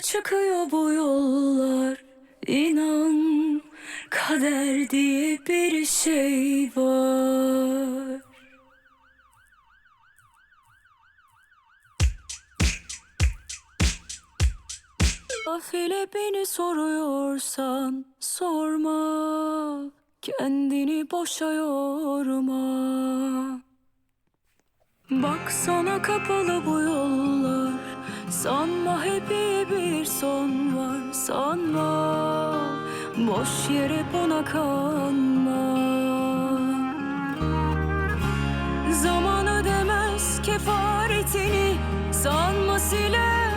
çıkıyor bu yollar. İnan kader diye bir şey var. Afile beni soruyorsan sorma. Kendini boşa yorma. Bak sana kapalı bu yollar Sanma hep iyi bir son var Sanma. Boş yere buna kanma. Zaman ödemez kefaretini Sanma siler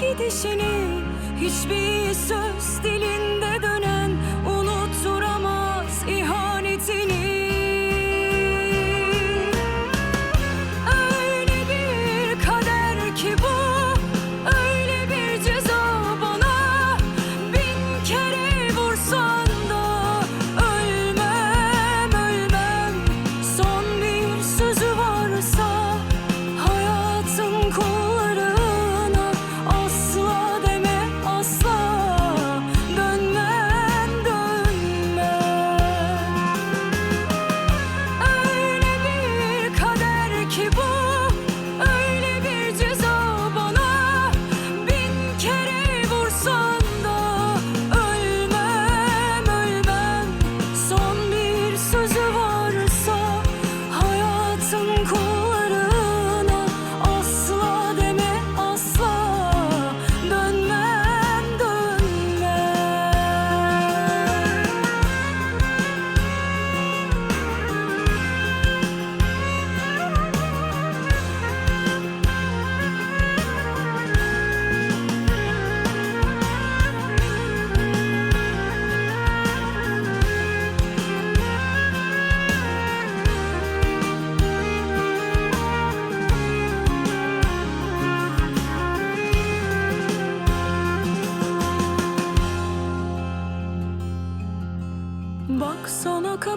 gidişini. Hiçbir söz dilinde dönen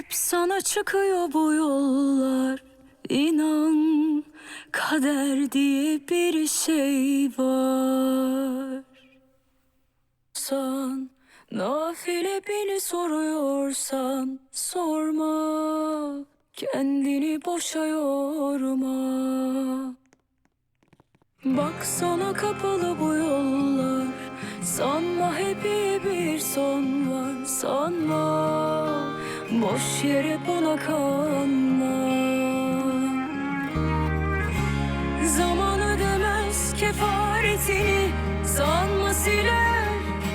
Hep sana çıkıyor bu yollar. İnan kader diye bir şey var. San nafile beni soruyorsan sorma. Kendini boşa yorma. Bak sana kapalı bu yollar. Sanma hep iyi bir son var Sanma. Boş yere bana kanma Zaman ödemez kefaretini Sanma siler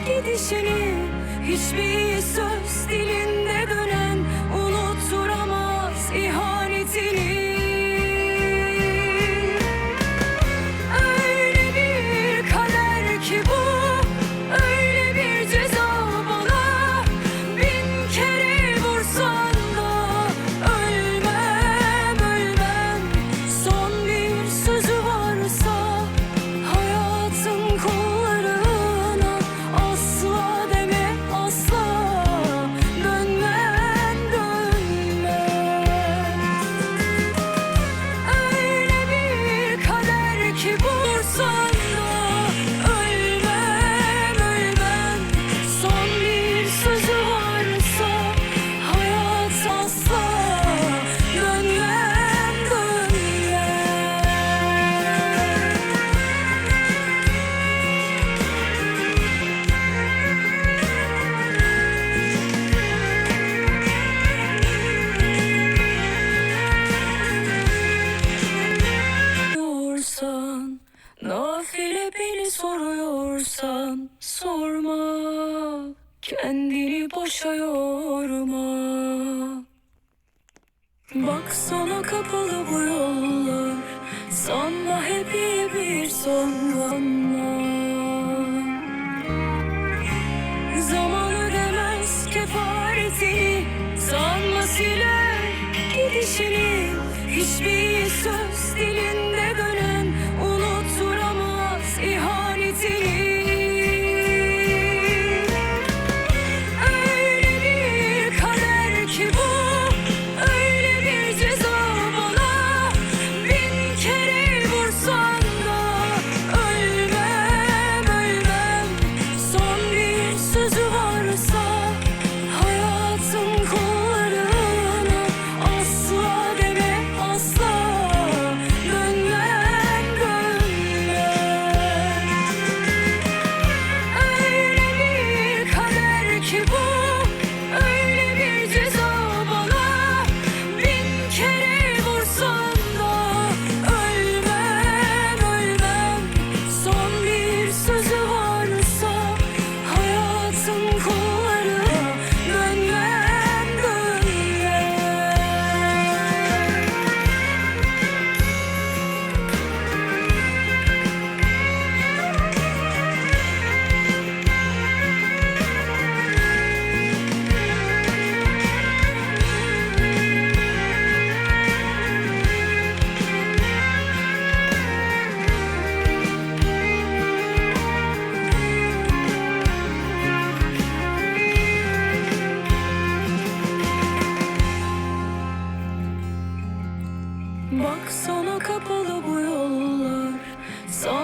gidişini. Hiçbir söz dilin Anla hepi bir son anla.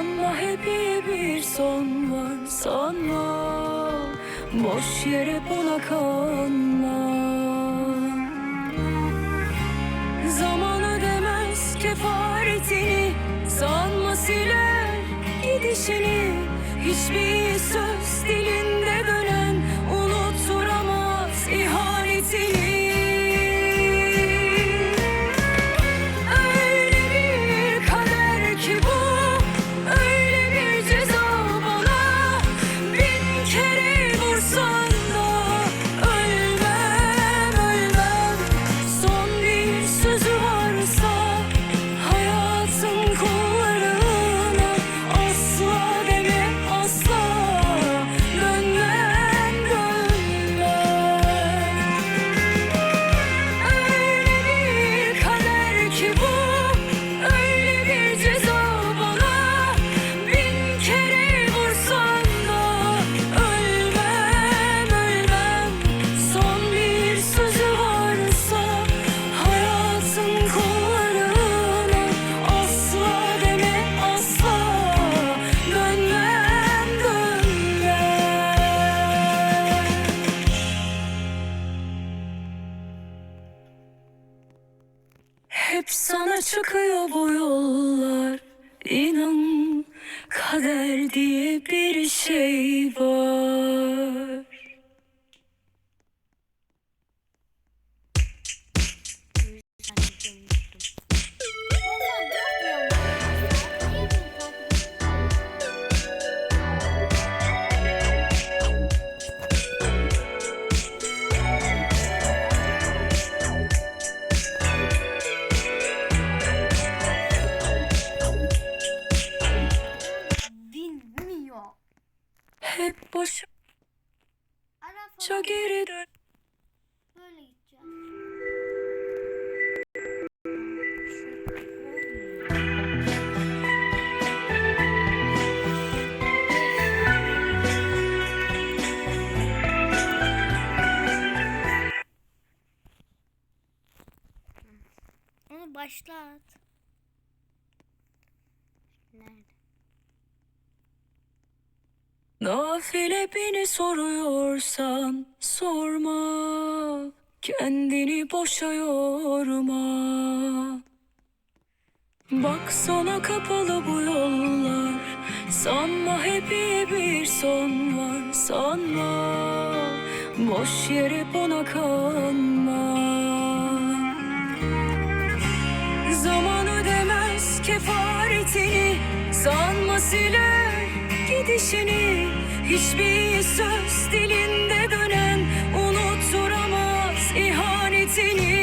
Sanma hepiye bir son var sanma. Boş yere buna kanma Zaman ödemez kefaretini Sanma siler gidişini. Hiçbir söz beni soruyorsan sorma. Kendini boşa yorma. Bak sana kapalı bu yollar. Sanma hep iyi bir son var Sanma. Boş yere buna kanma Zaman ödemez kefaretini. Sanma siler gidişini Hiçbir söz dilinde dönen Unutturamaz ihanetini